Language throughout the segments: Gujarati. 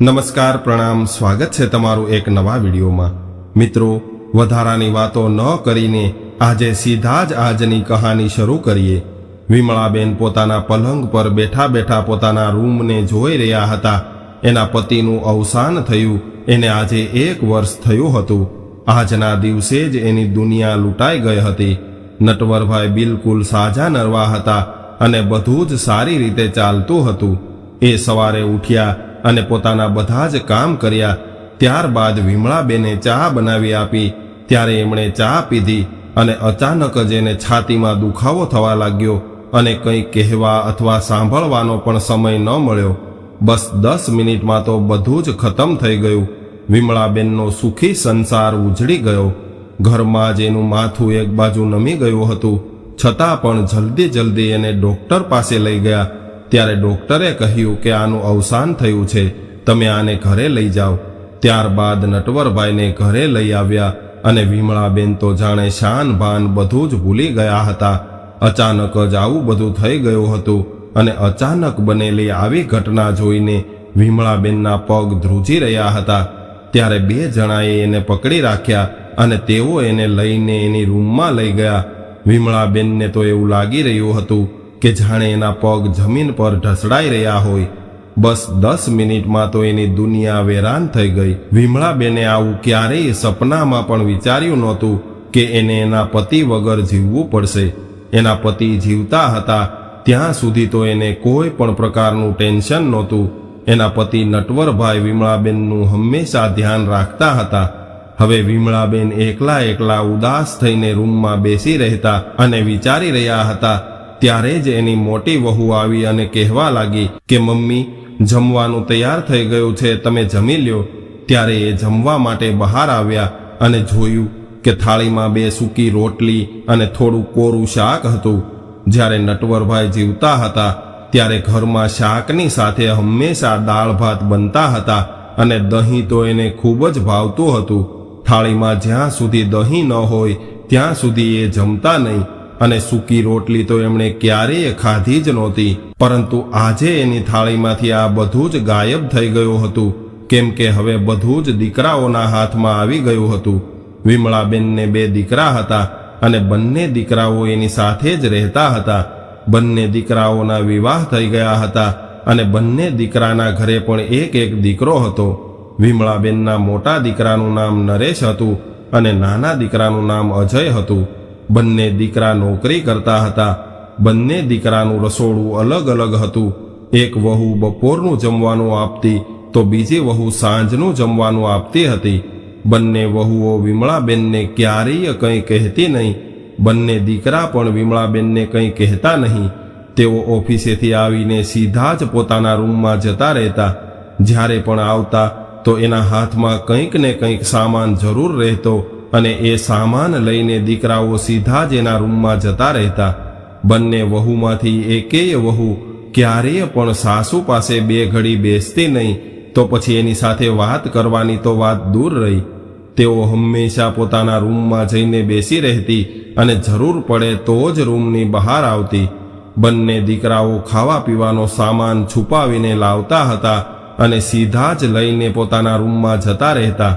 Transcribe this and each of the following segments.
નમસ્કાર, પ્રણામ, સ્વાગત છે તમારું એક નવા વિડીયોમાં. મિત્રો, વધારાની વાતો ન કરીને આજે સીધા જ આજની કહાની શરૂ કરીએ. વિમળાબેન પોતાના પલંગ પર બેઠા બેઠા પોતાના રૂમને જોઈ રહ્યા હતા. એના પતિનું અવસાન થયું, એને આજે એક વર્ષ થયું હતું. આજના દિવસે જ એની દુનિયા લૂંટાઈ ગઈ હતી. નટવરભાઈ બિલકુલ સાજા નરવા હતા અને બધું જ સારી રીતે ચાલતું હતું. એ સવારે ઉઠ્યા અને પોતાના બધા જ કામ કર્યા. ત્યારબાદ વિમળાબેને ચા બનાવી આપી. ત્યારે એમણે ચા પીધી અને અચાનક જ એને છાતીમાં દુખાવો થવા લાગ્યો અને કંઈ કહેવા અથવા સાંભળવાનો પણ સમય ન મળ્યો. બસ દસ મિનિટમાં તો બધું જ ખતમ થઈ ગયું. વિમળાબેનનો સુખી સંસાર ઉજળી ગયો. ઘરમાં જ એનું માથું એક બાજુ નમી ગયું હતું. છતાં પણ જલ્દી જલ્દી એને ડોક્ટર પાસે લઈ ગયા. ત્યારે ડોક્ટરે કહ્યું કે આનું અવસાન થયું છે, તમે આને ઘરે લઈ જાઓ. ત્યારબાદ નટવરભાઈને ઘરે લઈ આવ્યા અને વિમળાબેન તો જાણે શાન ભાન બધું જ ભૂલી ગયા હતા. અચાનક જ આવું બધું થઈ ગયું હતું અને અચાનક બનેલી આવી ઘટના જોઈને વિમળાબેનના પગ ધ્રુજી રહ્યા હતા. ત્યારે બે જણાએ એને પકડી રાખ્યા અને તેઓ એને લઈને એની રૂમમાં લઈ ગયા. વિમળાબેનને તો એવું લાગી રહ્યું હતું કે જાણે એના પગ જમીન પર ઢસડાઈ રહ્યા હોય. બસ દસ મિનિટમાં તો એની દુનિયા વેરાન થઈ ગઈ. વિમળાબેને આવું ક્યારેય સપનામાં પણ વિચાર્યું નહોતું કે એને એના પતિ વગર જીવવું પડશે. એના પતિ જીવતા હતા. ત્યાં સુધી તો એને કોઈ પણ પ્રકારનું ટેન્શન નહોતું. એના પતિ નટવરભાઈ વિમળાબેનનું હંમેશા ધ્યાન રાખતા હતા. હવે વિમળાબેન એકલા એકલા ઉદાસ થઈને રૂમમાં બેસી રહેતા અને વિચારી રહ્યા હતા ત્યારે જ એની મોટી વહુ આવી અને કહેવા લાગી કે, મમ્મી, જમવાનું તૈયાર થઈ ગયું છે, તમે જમી લ્યો. ત્યારે એ જમવા માટે બહાર આવ્યા અને જોયું કે થાળીમાં બે સૂકી રોટલી અને થોડું કોરું શાક હતું. જ્યારે નટવરભાઈ જીવતા હતા, ત્યારે ઘરમાં શાકની સાથે હંમેશા દાળ ભાત બનતા હતા અને દહીં તો એને ખૂબ જ ભાવતું હતું. થાળીમાં જ્યાં સુધી દહીં ન હોય, ત્યાં સુધી એ જમતા નહીં. અને સૂકી રોટલી તો એમણે ક્યારેય ખાધી જ નહોતી. પરંતુ આજે એની થાળીમાંથી આ બધું જ ગાયબ થઈ ગયું હતું. કેમ કે હવે બધું જ દીકરાઓના હાથમાં આવી ગયું હતું. વિમળાબેનને બે દીકરા હતા અને બંને દીકરાઓ એની સાથે જ રહેતા હતા. બંને દીકરાઓના વિવાહ થઈ ગયા હતા અને બંને દીકરાના ઘરે પણ એક એક દીકરો હતો. વિમળાબેનના મોટા દીકરાનું નામ નરેશ હતું અને નાના દીકરાનું નામ અજય હતું. બંને દીકરા નોકરી કરતા હતા. બંને દીકરાનું રસોડું અલગ અલગ હતું. એક વહુ બપોરનું જમવાનું આપતી, તો બીજી વહુ સાંજનું જમવાનું આપતી હતી. બંને વહુઓ વિમળાબેનને ક્યારેય કંઈ કહેતી નહીં. બંને દીકરા પણ વિમળાબેનને કંઈ કહેતા નહીં. તેઓ ઓફિસેથી આવીને સીધા જ પોતાના રૂમમાં જતા રહેતા. જ્યારે પણ આવતા, તો એના હાથમાં કંઈક ને કંઈક સામાન જરૂર રહેતો. અને એ સામાન લઈને દીકરાઓ સીધા જ એના રૂમમાં જતા રહેતા. બંને વહુમાંથી એકેય વહુ ક્યારેય પણ સાસુ પાસે બે ઘડી બેસતી નહીં, તો પછી એની સાથે વાત કરવાની તો વાત દૂર રહી. તેઓ હંમેશા પોતાના રૂમમાં જઈને બેસી રહેતી અને જરૂર પડે તો જ રૂમની બહાર આવતી. બંને દીકરાઓ ખાવા પીવાનો સામાન છુપાવીને લાવતા હતા અને સીધા જ લઈને પોતાના રૂમમાં જતા રહેતા.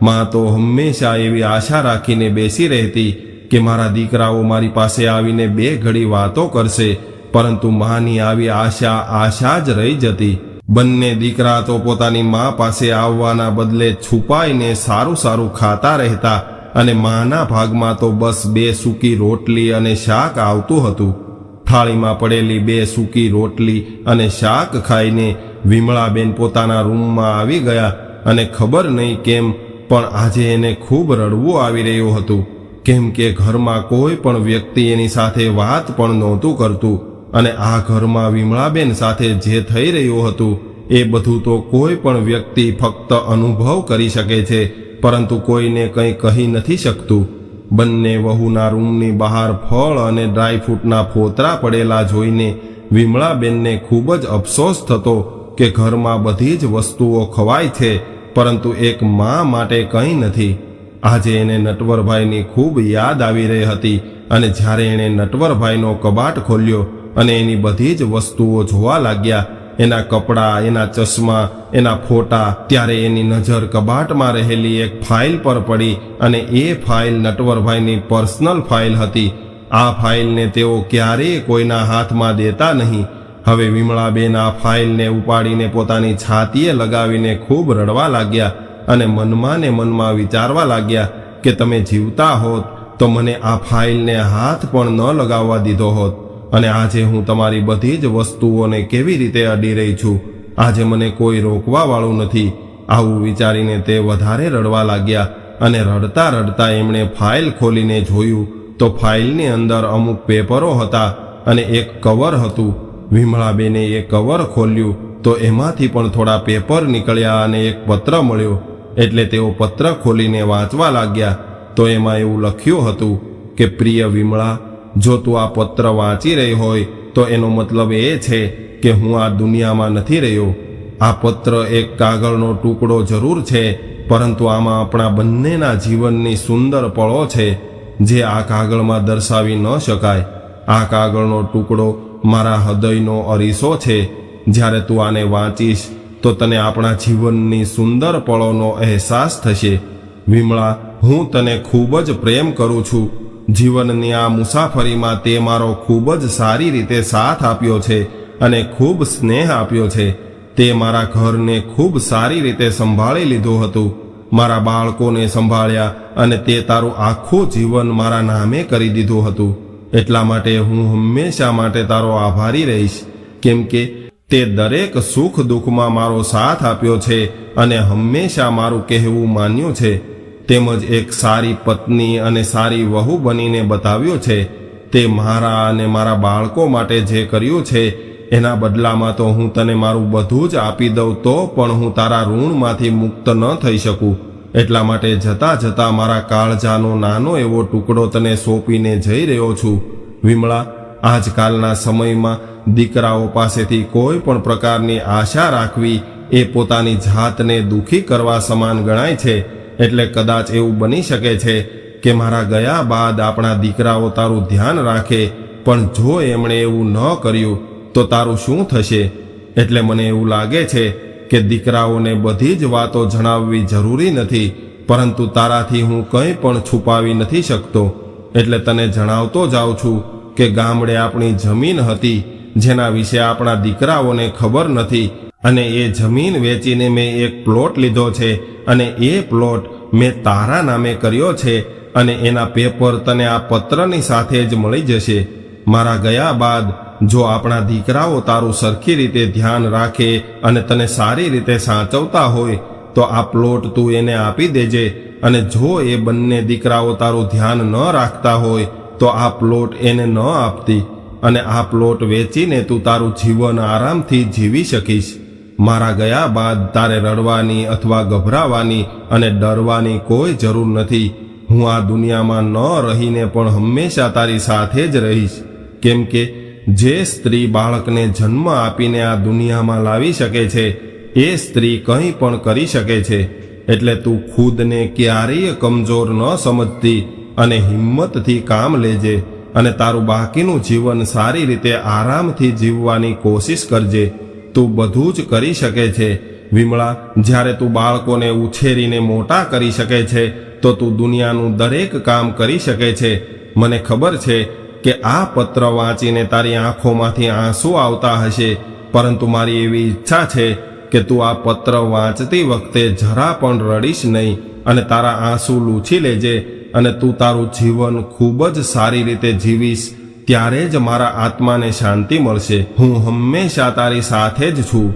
માં તો હંમેશા એવી આશા રાખીને બેસી રહેતી કે મારા દીકરાઓ મારી પાસે આવીને બે ઘડી વાતો કરશે, પરંતુ માની આવી આશા આશા જ રહી જતી. બંને દીકરા તો પોતાની મા પાસે આવવાના બદલે છુપાઈને સારું સારું ખાતા રહેતા અને માના ભાગમાં તો બસ બે સૂકી રોટલી અને શાક આવતું હતું. થાળીમાં પડેલી બે સૂકી રોટલી અને શાક ખાઈને વિમળાબેન પોતાના રૂમમાં આવી ગયા અને ખબર નહીં કેમ પણ આજે એને ખૂબ રડવું આવી રહ્યું હતું. કેમ કે ઘરમાં કોઈ પણ વ્યક્તિ એની સાથે વાત પણ નહોતું કરતું અને આ ઘરમાં વિમળાબેન સાથે જે થઈ રહ્યું હતું એ બધું તો કોઈ પણ વ્યક્તિ ફક્ત અનુભવ કરી શકે છે, પરંતુ કોઈને કંઈ કહી નથી શકતું. બંને વહુના રૂમની બહાર ફળ અને ડ્રાયફ્રૂટના ફોતરા પડેલા જોઈને વિમળાબેનને ખૂબ જ અફસોસ થતો કે ઘરમાં બધી જ વસ્તુઓ ખવાય છે પરંતુ એક મા માટે કંઈ નથી. આજે એને નટવરભાઈની ખૂબ યાદ આવી રહી હતી અને જ્યારે એણે નટવરભાઈનો કબાટ ખોલ્યો અને એની બધી જ વસ્તુઓ જોવા લાગ્યા, એના કપડાં, એના ચશ્મા, એના ફોટા, ત્યારે એની નજર કબાટમાં રહેલી એક ફાઇલ પર પડી અને એ ફાઇલ નટવરભાઈની પર્સનલ ફાઇલ હતી. આ ફાઇલને તેઓ ક્યારેય કોઈના હાથમાં દેતા નહીં. હવે વિમળાબેન આ ફાઇલને ઉપાડીને પોતાની છાતીએ લગાવીને ખૂબ રડવા લાગ્યા અને મનમાં ને મનમાં વિચારવા લાગ્યા કે તમે જીવતા હોત તો મને આ ફાઇલને હાથ પણ ન લગાવવા દીધો હોત. અને આજે હું તમારી બધી જ વસ્તુઓને કેવી રીતે અડી રહી છું? આજે મને કોઈ રોકવા વાળું નથી. આવું વિચારીને તે વધારે રડવા લાગ્યા અને રડતા રડતા એમણે ફાઇલ ખોલીને જોયું તો ફાઇલની અંદર અમુક પેપરો હતા અને એક કવર હતું. વિમળાબેને એ કવર ખોલ્યું તો એમાંથી પણ થોડા પેપર નીકળ્યા અને એક પત્ર મળ્યો. એટલે તેઓ પત્ર ખોલીને વાંચવા લાગ્યા. તો એમાં એવું લખ્યું હતું કે, પ્રિય વિમળા, જો તું આ પત્ર વાંચી રહી હોય, તો એનો મતલબ એ છે કે હું આ દુનિયામાં નથી રહ્યો. આ પત્ર એક કાગળનો ટુકડો જરૂર છે, પરંતુ આમાં આપણા બંનેના જીવનની સુંદર પળો છે, જે આ કાગળમાં દર્શાવી ન શકાય. આ કાગળનો ટુકડો મારા હૃદયનો અરીસો છે. જ્યારે તું આને વાંચીશ, તો તને આપણા જીવનની સુંદર પળોનો અહેસાસ થશે. વિમળા, હું તને ખૂબ જ પ્રેમ કરું છું. જીવનની આ મુસાફરીમાં તે મારો ખૂબ જ સારી રીતે સાથ આપ્યો છે અને ખૂબ સ્નેહ આપ્યો છે. તે મારા ઘરને ખૂબ સારી રીતે સંભાળી લીધું હતું. મારા બાળકોને સંભાળ્યા અને તે તારું આખું જીવન મારા નામે કરી દીધું હતું. એટલા માટે હું હંમેશા માટે તારો આભારી રહીશ, કેમ કે તે દરેક સુખ દુઃખમાં મારો સાથ આપ્યો છે અને હંમેશા મારું કહેવું માન્યું છે. તેમજ એક સારી પત્ની અને સારી વહુ બનીને બતાવ્યો છે, તે મારા અને મારા બાળકો માટે જે કર્યું છે, એના બદલામાં તો હું તને મારું બધું જ આપી દઉં તો પણ હું તારા ઋણમાંથી મુક્ત ન થઈ શકું. એટલા માટે જતા જતા મારા કાળજાનો નાનો એવો ટુકડો તને સોંપીને જઈ રહ્યો છું. વિમળા, આજકાલના સમયમાં દીકરાઓ પાસેથી કોઈ પણ પ્રકારની આશા રાખવી એ પોતાની જાતને દુખી કરવા સમાન ગણાય છે. એટલે કદાચ એવું બની શકે છે કે મારા ગયા બાદ આપણા દીકરાઓ તારું ધ્યાન રાખે, પણ જો એમણે એવું ન કર્યું, તો તારું શું થશે? એટલે મને એવું લાગે છે કે દીકરાઓને બધી જ વાતો જણાવવી જરૂરી નથી, પરંતુ તારાથી હું કંઈ પણ છુપાવી નથી શકતો. એટલે તને જણાવતો જાઉં છું કે ગામડે આપણી જમીન હતી, જેના વિશે આપણા દીકરાઓને ખબર નથી, અને એ જમીન વેચીને મેં એક પ્લોટ લીધો છે, અને એ પ્લોટ મેં તારા નામે કર્યો છે, અને એના પેપર તને આ પત્રની સાથે જ મળી જશે. મારા ગયા બાદ જો આપણા દીકરાઓ તારું સરખી રીતે ધ્યાન રાખે અને તને સારી રીતે સાચવતા હોય, તો આ પ્લોટ તું એને આપી દેજે. અને જો એ બંને દીકરાઓ તારું ધ્યાન ન રાખતા હોય, તો આ પ્લોટ એને ન આપતી. અને આ પ્લોટ વેચીને તું તારું જીવન આરામથી જીવી શકીશ. મારા ગયા બાદ તારે રડવાની અથવા ગભરાવાની અને ડરવાની કોઈ જરૂર નથી. હું આ દુનિયામાં ન રહીને પણ હંમેશા તારી સાથે જ રહીશ. કેમ કે જે સ્ત્રી બાળકને જન્મ આપીને આ દુનિયામાં લાવી શકે છે, એ સ્ત્રી કંઈ પણ કરી શકે છે. એટલે તું ખુદને ક્યારેય કમજોર ન સમજતી અને હિંમતથી કામ લેજે અને તારું બાકીનું જીવન સારી રીતે આરામથી જીવવાની કોશિશ કરજે. તું બધું જ કરી શકે છે. વિમળા, જ્યારે તું બાળકોને ઉછેરીને મોટા કરી શકે છે, તો તું દુનિયાનું દરેક કામ કરી શકે છે. મને ખબર છે કે આ પત્ર વાંચીને તારી આંખોમાંથી આંસુ આવતા હશે, પરંતુ મારી એવી ઈચ્છા છે કે તું આ પત્ર વાંચતી વખતે જરા પણ રડીશ નહીં અને તારા આંસુ લૂછી લેજે અને તું તારું જીવન ખૂબ જ સારી રીતે જીવીશ, ત્યારે જ મારા આત્માને શાંતિ મળશે. હું હંમેશા તારી સાથે જ છું.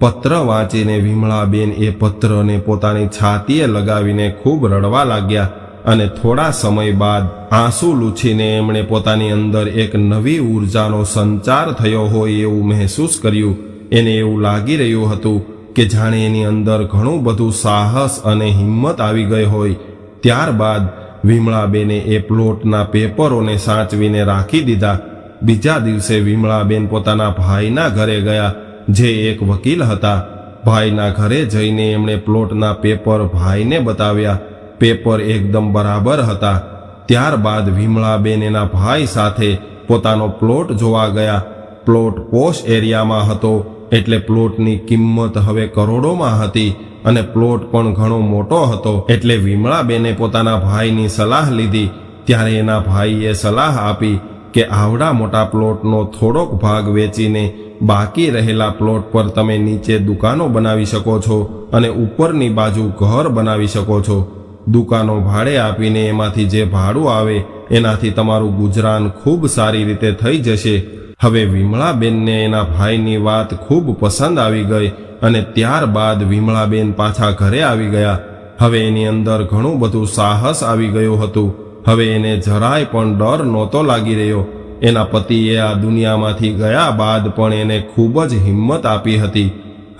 પત્ર વાંચીને વિમળાબેન એ પત્રને પોતાની છાતીએ લગાવીને ખૂબ રડવા લાગ્યા. અને થોડા સમય બાદ આંસુ લૂછીને એમણે પોતાની અંદર એક નવી ઉર્જાનો સંચાર થયો હોય એવું મહેસૂસ કર્યું. એને એવું લાગી રહ્યું હતું કે જાણે એની અંદર ઘણું બધું સાહસ અને હિંમત આવી ગઈ હોય. ત્યારબાદ વિમળાબેને એ પ્લોટના પેપરોને સાચવીને રાખી દીધા. બીજા દિવસે વિમળાબેન પોતાના ભાઈના ઘરે ગયા, જે એક વકીલ હતા. ભાઈના ઘરે જઈને એમણે પ્લોટના પેપર ભાઈને બતાવ્યા. પેપર એકદમ બરાબર હતા. ત્યારબાદ વિમળાબેન એના ભાઈ સાથે પોતાનો પ્લોટ જોવા ગયા. પ્લોટ પોશ એરિયામાં હતો, એટલે પ્લોટની કિંમત હવે કરોડોમાં હતી અને પ્લોટ પણ ઘણો મોટો હતો. એટલે વિમળાબેને પોતાના ભાઈની સલાહ લીધી. ત્યારે એના ભાઈએ સલાહ આપી કે આવડા મોટા પ્લોટનો થોડોક ભાગ વેચીને બાકી રહેલા પ્લોટ પર તમે નીચે દુકાનો બનાવી શકો છો અને ઉપરની બાજુ ઘર બનાવી શકો છો. દુકાનો ભાડે આપીને એમાંથી જે ભાડું આવે, એનાથી તમારું ગુજરાન ખૂબ સારી રીતે થઈ જશે. હવે વિમળાબેનને એના ભાઈની વાત ખૂબ પસંદ આવી ગઈ અને ત્યારબાદ વિમળાબેન પાછા ઘરે આવી ગયા. હવે એની અંદર ઘણું બધું સાહસ આવી ગયું હતું. હવે એને જરાય પણ ડર નહોતો લાગી રહ્યો. એના પતિએ આ દુનિયામાંથી ગયા બાદ પણ એને ખૂબ જ હિંમત આપી હતી.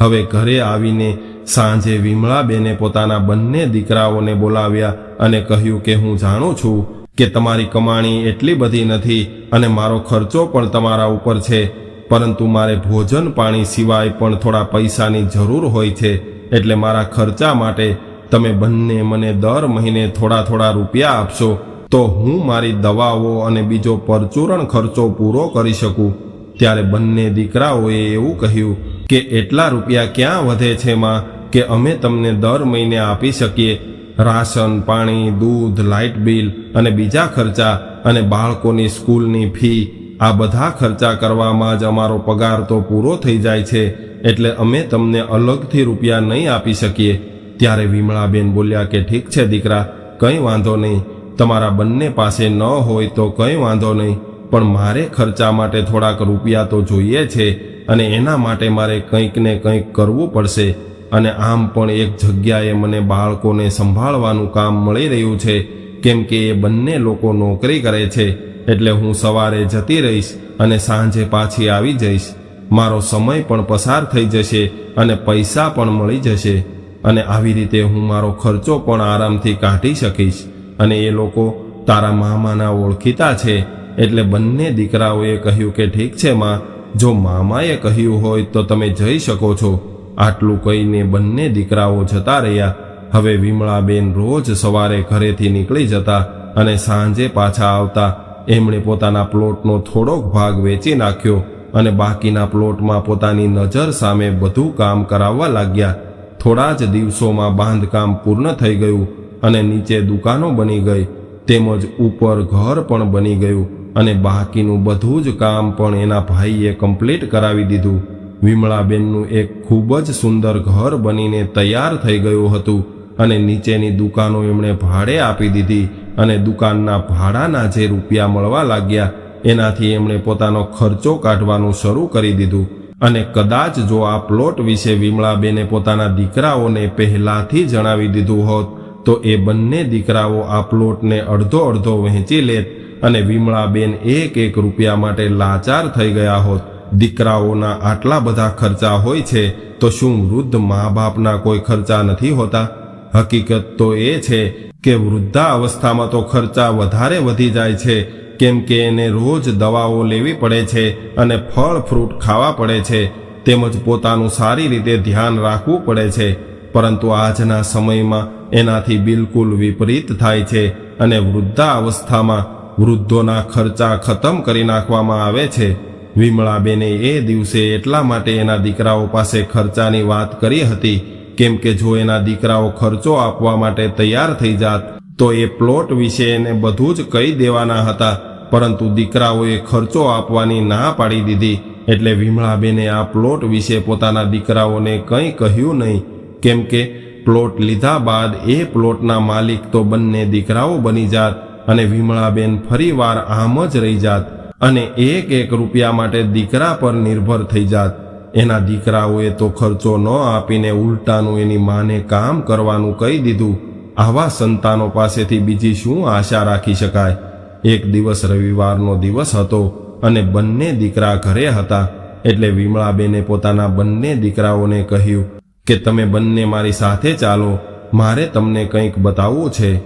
હવે ઘરે આવીને સાંજે વિમળાબેને પોતાના બંને દીકરાઓને બોલાવ્યા અને કહ્યું કે, હું જાણું છું કે તમારી કમાણી એટલી બધી નથી અને મારો ખર્ચો પણ તમારા ઉપર છે, પરંતુ મારે ભોજન પાણી સિવાય પણ થોડા પૈસાની જરૂર હોય છે, એટલે મારા ખર્ચા માટે તમે બંને મને દર મહિને થોડા થોડા રૂપિયા આપશો, તો હું મારી દવાઓ અને બીજો પરચુરણ ખર્ચો પૂરો કરી શકું. ત્યારે બંને દીકરાઓએ એવું કહ્યું કે, એટલા રૂપિયા ક્યાં વધે છે, માં? કે અમે તમને દર મહિને આપી શકીએ. રાશન, પાણી, દૂધ, લાઇટ બિલ અને બીજા ખર્ચા અને બાળકોની સ્કૂલની ફી. આ બધા ખર્ચા કરવામાં જ અમારો પગાર તો પૂરો થઈ જાય છે, એટલે અમે તમને અલગથી રૂપિયા નહીં આપી શકીએ. ત્યારે વિમળાબેન બોલ્યા કે ઠીક છે દીકરા, કંઈ વાંધો નહીં. તમારા બંને પાસે ન હોય તો કંઈ વાંધો નહીં. પણ મારે ખર્ચા માટે થોડાક રૂપિયા તો જોઈએ છે અને એના માટે મારે કંઈક ને કંઈક કરવું પડશે. અને આમ પણ એક જગ્યાએ મને બાળકોને સંભાળવાનું કામ મળી રહ્યું છે, કેમ કે એ બંને લોકો નોકરી કરે છે, એટલે હું સવારે જતી રહીશ અને સાંજે પાછી આવી જઈશ. મારો સમય પણ પસાર થઈ જશે અને પૈસા પણ મળી જશે અને આવી રીતે હું મારો ખર્ચો પણ આરામથી કાઢી શકીશ. અને એ લોકો તારા મામાના ઓળખીતા છે, એટલે બંને દીકરાઓએ કહ્યું કે ઠીક છે, માં. જો મામાએ કહ્યું હોય તો તમે જઈ શકો છો. આટલું કહીને બંને દીકરાઓ જતા રહ્યા. હવે વિમળાબેન રોજ સવારે ઘરેથી નીકળી જતા અને સાંજે પાછા આવતા. એમણે પોતાના પ્લોટનો થોડોક ભાગ વેચી નાખ્યો અને બાકીના પ્લોટમાં પોતાની નજર સામે બધું કામ કરાવવા લાગ્યા. થોડા જ દિવસોમાં બાંધકામ પૂર્ણ થઈ ગયું અને નીચે દુકાનો બની ગઈ. તેમજ ઉપર ઘર પણ બની ગયું અને બાકીનું બધું જ કામ પણ એના ભાઈએ કમ્પ્લીટ કરાવી દીધું. વિમળાબેનનું એક ખૂબ જ સુંદર ઘર બનીને તૈયાર થઈ ગયું હતું અને નીચેની દુકાનો એમણે ભાડે આપી દીધી અને દુકાનના ભાડાના જે રૂપિયા મળવા લાગ્યા, એનાથી એમણે પોતાનો ખર્ચો કાઢવાનું શરૂ કરી દીધું. અને કદાચ જો આ પ્લોટ વિશે વિમળાબેને પોતાના દીકરાઓને પહેલાથી જણાવી દીધું હોત, તો એ બંને દીકરાઓ આ પ્લોટને અડધો અડધો વહેંચી લેત અને વિમળાબેન એક એક રૂપિયા માટે લાચાર થઈ ગયા હોત. દીકરાઓના આટલા બધા ખર્ચા હોય છે, તો શું વૃદ્ધ મા બાપના કોઈ ખર્ચા નથી હોતા? હકીકત તો એ છે કે વૃદ્ધા અવસ્થામાં તો ખર્ચા વધારે વધી જાય છે, કેમ કે એને રોજ દવાઓ લેવી પડે છે અને ફળ ફ્રૂટ ખાવા પડે છે, તેમજ પોતાનું સારી રીતે ધ્યાન રાખવું પડે છે, પરંતુ આજના સમયમાં એનાથી બિલકુલ વિપરીત થાય છે અને વૃદ્ધા અવસ્થામાં વૃદ્ધોના ખર્ચા ખતમ કરી નાખવામાં આવે છે. વિમળાબેને એ દિવસે એટલા માટે એના દીકરાઓ પાસે ખર્ચાની વાત કરી હતી. કેમ કે જો એના દીકરાઓ ખર્ચો આપવા માટે તૈયાર થઈ જાત, તો એ પ્લોટ વિશે એને બધું જ કહી દેવાના હતા. પરંતુ દીકરાઓએ ખર્ચો આપવાની ના પાડી દીધી. એટલે વિમળાબેને આ પ્લોટ વિશે પોતાના દીકરાઓને કંઈ કહ્યું નહીં. કેમ કે પ્લોટ લીધા બાદ એ પ્લોટના માલિક તો બંને દીકરાઓ બની જાત અને વિમળાબેન ફરીવાર આમ જ રહી જાત. અને એક એક રૂપિયા માટે દીકરા પર નિર્ભર થઈ જાત. એના દીકરાઓએ તો ખર્ચો ન આપીને ઉલટાનું એની માને કામ કરવાનું કહી દીધું. આવા સંતાનો પાસેથી બીજી શું આશા રાખી શકાય? એક દિવસ રવિવારનો દિવસ હતો અને બંને દીકરા ઘરે હતા. એટલે વિમળાબેને પોતાના બંને દીકરાઓને કહ્યું કે, તમે બંને મારી સાથે ચાલો. મારે તમને કંઈક બતાવવું છે.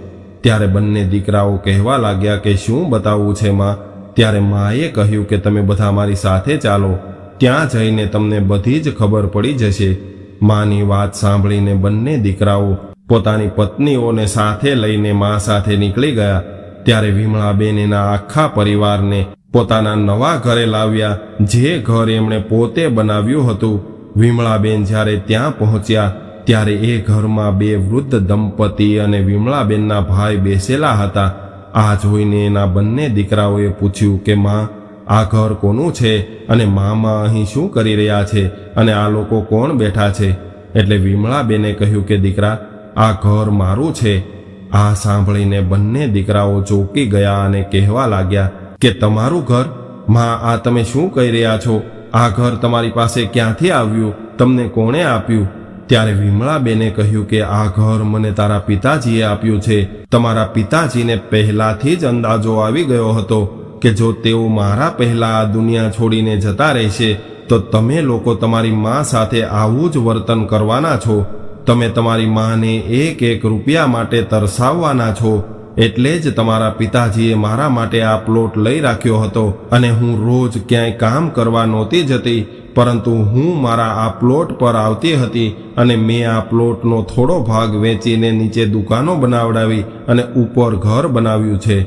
ત્યારે બંને દીકરાઓ કહેવા લાગ્યા કે, શું બતાવવું છે, માં? ત્યારે માએ કહ્યું કે તમે બધા મારી સાથે ચાલો. ત્યાં જઈને તમને બધી જ ખબર પડી જશે. માની વાત સાંભળીને બંને દીકરાઓ પોતાની પત્નીઓને સાથે લઈને મા સાથે નીકળી ગયા. ત્યારે વિમળાબેન એના આખા પરિવારને પોતાના નવા ઘરે લાવ્યા, જે ઘર એમણે પોતે બનાવ્યું હતું. વિમળાબેન જ્યારે ત્યાં પહોંચ્યા, ત્યારે એ ઘરમાં બે વૃદ્ધ દંપતી અને વિમળાબેનના ભાઈ બેસેલા હતા. આ જોઈને એના બંને દીકરાઓએ પૂછ્યું કે, માં, આ ઘર કોનું છે અને મામા અહીં શું કરી રહ્યા છે અને આ લોકો કોણ બેઠા છે? એટલે વિમળાબેને કહ્યું કે, દીકરા, આ ઘર મારું છે. આ સાંભળીને બંને દીકરાઓ ચોંકી ગયા અને કહેવા લાગ્યા કે, તમારું ઘર? માં, આ તમે શું કહી રહ્યા છો? આ ઘર તમારી પાસે ક્યાંથી આવ્યું? તમને કોણે આપ્યું? ત્યારે વિમળાબેને કહ્યું કે, આ ઘર મને તારા પિતાજીએ આપ્યું છે. તમારા પિતાજીને પહેલાથી જ અંદાજો આવી ગયો હતો કે જો તેઓ મારા પહેલા આ દુનિયા છોડીને જતા રહેશે, તો તમે લોકો તમારી મા સાથે આવું જ વર્તન કરવાના છો. તમે તમારી માને એક એક રૂપિયા માટે તરસાવવાના છો. એટલે જ તમારા પિતાજીએ મારા માટે આ પ્લોટ લઈ રાખ્યો હતો અને હું રોજ ક્યાંય કામ કરવા નહોતી જતી પરંતુ હું મારા આ પ્લોટ પર આવતી હતી અને મેં આ પ્લોટનો થોડો ભાગ વેચીને નીચે દુકાનો બનાવડાવી અને ઉપર ઘર બનાવ્યું છે.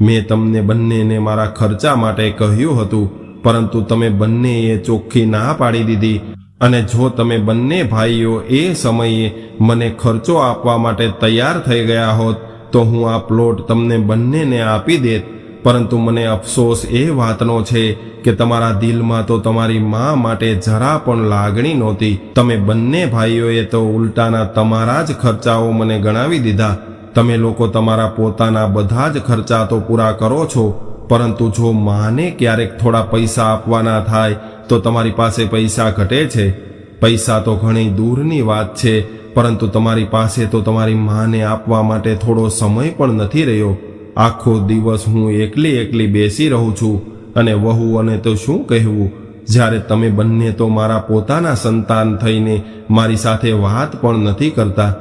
મેં તમને બંનેને મારા ખર્ચા માટે કહ્યું હતું, પરંતુ તમે બંનેએ ચોખ્ખી ના પાડી દીધી અને જો તમે બંને ભાઈઓ એ સમયે મને ખર્ચો આપવા માટે તૈયાર થઈ ગયા હોત, તો હું આ પ્લોટ તમને બંનેને આપી દેત. પરંતુ મને અફસોસ એ વાતનો છે કે તમારા દિલમાં તો તમારી મા માટે જરા પણ લાગણી નહોતી. તમે બંને ભાઈઓએ તો ઉલટાના તમારા જ ખર્ચાઓ મને ગણાવી દીધા. તમે લોકો તમારા પોતાના બધા જ ખર્ચા તો પૂરા કરો છો, પરંતુ જો માને ક્યારેક થોડા પૈસા આપવાના થાય, તો તમારી પાસે પૈસા ઘટે છે. પૈસા તો ઘણી દૂરની વાત છે, પરંતુ તમારી પાસે તો તમારી માને આપવા માટે થોડો સમય પણ નથી રહ્યો. આખો દિવસ હું એકલી એકલી બેસી રહું છું. અને વહુ અને તો શું કહેવું? જ્યારે તમે બંને તો મારા પોતાના સંતાન થઈને મારી સાથે વાત પણ નથી કરતા.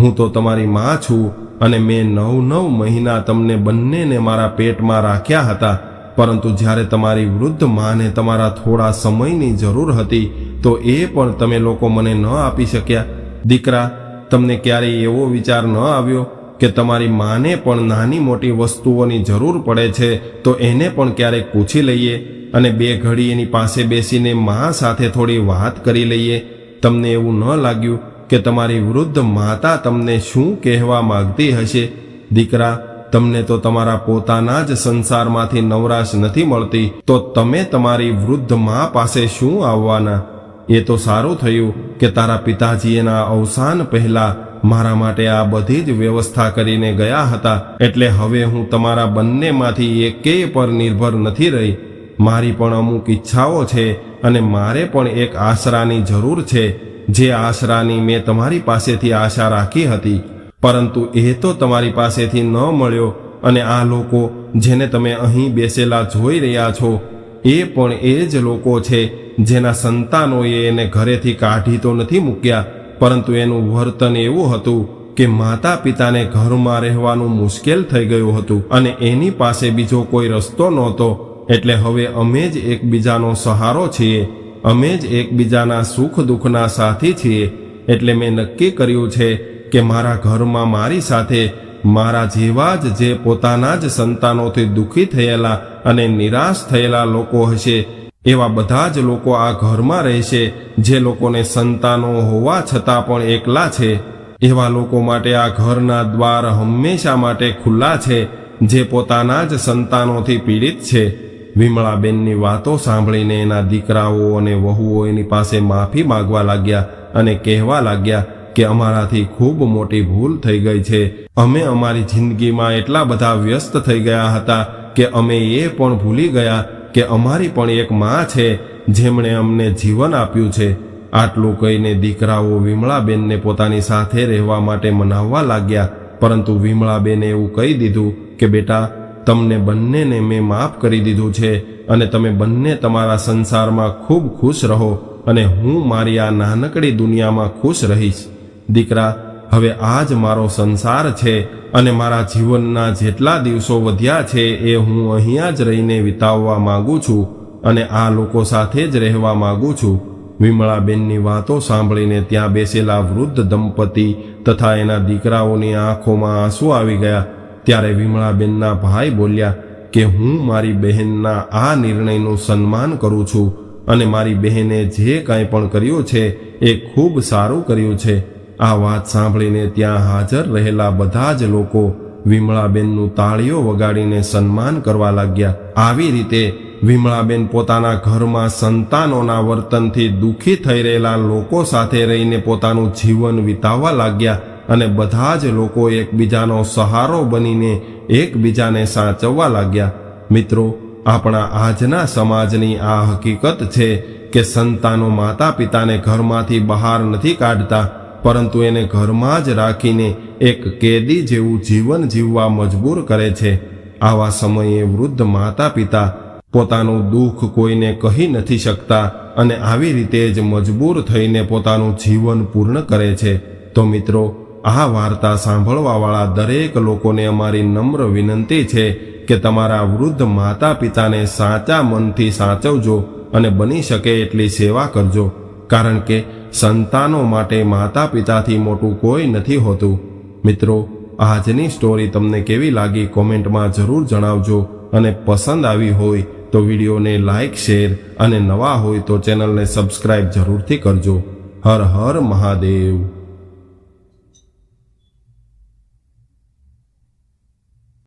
હું તો તમારી માં છું અને મેં નવ નવ મહિના તમને બંનેને મારા પેટમાં રાખ્યા હતા. પરંતુ જ્યારે તમારી વૃદ્ધ માને તમારા થોડા સમયની જરૂર હતી, તો એ પણ તમે લોકો મને ન આપી શક્યા. દીકરા, તમને ક્યારેય એવો વિચાર ન આવ્યો? કે તમારી માને પણ નાની મોટી વસ્તુઓની જરૂર પડે છે, તો એને પણ ક્યારેક પૂછી લઈએ અને બે ઘડી એની પાસે બેસીને મા સાથે થોડી વાત કરી લઈએ. તમને એવું ન લાગ્યું કે તમારી વૃદ્ધ માતા તમને શું કહેવા માગતી હશે? દીકરા, તમને તો તમારા પોતાના જ સંસારમાંથી નવરાશ નથી મળતી, તો તમે તમારી વૃદ્ધ મા પાસે શું આવવાના? એ તો સારું થયું કે તારા પિતાજીના અવસાન પહેલા મારા માટે આ બધી જ વ્યવસ્થા કરીને ગયા હતા. એટલે હવે હું તમારા બંનેમાંથી એકેય પર નિર્ભર નથી રહી. મારી પણ અમુક ઈચ્છાઓ છે અને મારે પણ એક આશરાની જરૂર છે. જે આશરાની મેં તમારી પાસેથી આશા રાખી હતી. પરંતુ એ તો તમારી પાસેથી ન મળ્યો અને આ લોકો જેને તમે અહીં બેસેલા જોઈ રહ્યા છો, એ પણ એ જ લોકો છે જેના સંતાનોએ એને ઘરેથી કાઢી તો નથી મૂક્યા. પરંતુ એનું વર્તન એવું હતું કે માતા પિતાને ઘરમાં રહેવાનું મુશ્કેલ થઈ ગયું હતું અને એની પાસે બીજો કોઈ રસ્તો નહોતો. એટલે હવે અમે જ એકબીજાનો સહારો છીએ. અમે જ એકબીજાના સુખ દુઃખના સાથી છીએ. એટલે મેં નક્કી કર્યું છે કે મારા ઘરમાં મારી સાથે મારા જેવા જ જે પોતાના જ સંતાનોથી દુઃખી થયેલા અને નિરાશ થયેલા લોકો હશે એવા બધા જ લોકો આ ઘરમાં રહેશે, જે લોકોને સંતાનો હોવા છતાં પણ એકલા છે. એવા લોકો માટે આ ઘરના દ્વાર હંમેશા માટે ખુલ્લા છે, જે પોતાના જ સંતાનોથી પીડિત છે. વિમળાબેનની વાતો સાંભળીને એના દીકરાઓ અને વહુઓ એની પાસે માફી માગવા લાગ્યા અને કહેવા લાગ્યા કે અમારાથી ખૂબ મોટી ભૂલ થઈ ગઈ છે. અમે અમારી જિંદગીમાં એટલા બધા વ્યસ્ત થઈ ગયા હતા કે અમે એ પણ ભૂલી ગયા કે અમારી પણ એક માં છે, જેમણે અમને જીવન આપ્યું છે. આટલું કહીને દીકરાઓ વિમળાબેનને પોતાની સાથે રહેવા માટે મનાવવા લાગ્યા, પરંતુ વિમળાબેને એવું કહી દીધું કે, બેટા, તમને બંનેને મેં માફ કરી દીધું છે અને તમે બંને તમારા સંસારમાં ખૂબ ખુશ રહો અને હું મારી આ નાનકડી દુનિયામાં ખુશ રહીશ. દીકરા હવે આ જ મારો સંસાર છે અને મારા જીવનના જેટલા દિવસો વધ્યા છે એ હું અહીંયા જ રહીને વિતાવવા માગું છું અને આ લોકો સાથે જ રહેવા માગું છું. વિમળાબેનની વાતો સાંભળીને ત્યાં બેસેલા વૃદ્ધ દંપતી તથા એના દીકરાઓની આંખોમાં આંસુ આવી ગયા. ત્યારે વિમળાબેનના ભાઈ બોલ્યા કે હું મારી બહેનના આ નિર્ણયનું સન્માન કરું છું અને મારી બહેને જે કાંઈ પણ કર્યું છે એ ખૂબ સારું કર્યું છે. આ વાત સાંભળીને ત્યાં હાજર રહેલા બધા જ લોકો વિમળાબેનનું તાળીઓ વગાડીને સન્માન કરવા લાગ્યા. આવી રીતે વિમળાબેન પોતાના ઘરમાં સંતાનોના વર્તનથી દુઃખી થઈ રહેલા લોકો સાથે રહીને પોતાનું જીવન વિતાવવા લાગ્યા અને બધા જ લોકો એકબીજાનો સહારો બનીને એકબીજાને સાચવવા લાગ્યા. મિત્રો, આપણા આજના સમાજની આ હકીકત છે કે સંતાનો માતા પિતાને ઘરમાંથી બહાર નથી કાઢતા. પરંતુ એને ઘરમાં જ રાખીને એક કેદી જેવું જીવન જીવવા મજબૂર કરે છે. આવા સમયે વૃદ્ધ માતા પિતા પોતાનું દુઃખ કોઈને કહી નથી શકતા અને આવી રીતે જ મજબૂર થઈને પોતાનું જીવન પૂર્ણ કરે છે. તો મિત્રો, આ વાર્તા સાંભળવાવાળા દરેક લોકોને અમારી નમ્ર વિનંતી છે કે તમારા વૃદ્ધ માતા પિતાને સાચા મનથી સાચવજો અને બની શકે એટલી સેવા કરજો. કારણ કે સંતાનો માટે માતા પિતાથી મોટું કોઈ નથી હોતું. મિત્રો, આજની સ્ટોરી તમને કેવી લાગી કોમેન્ટમાં જરૂર જણાવજો અને પસંદ આવી હોય તો વિડીયોને લાઇક શેર અને નવા હોય તો ચેનલને સબસ્ક્રાઇબ જરૂરથી કરજો. હર હર મહાદેવ.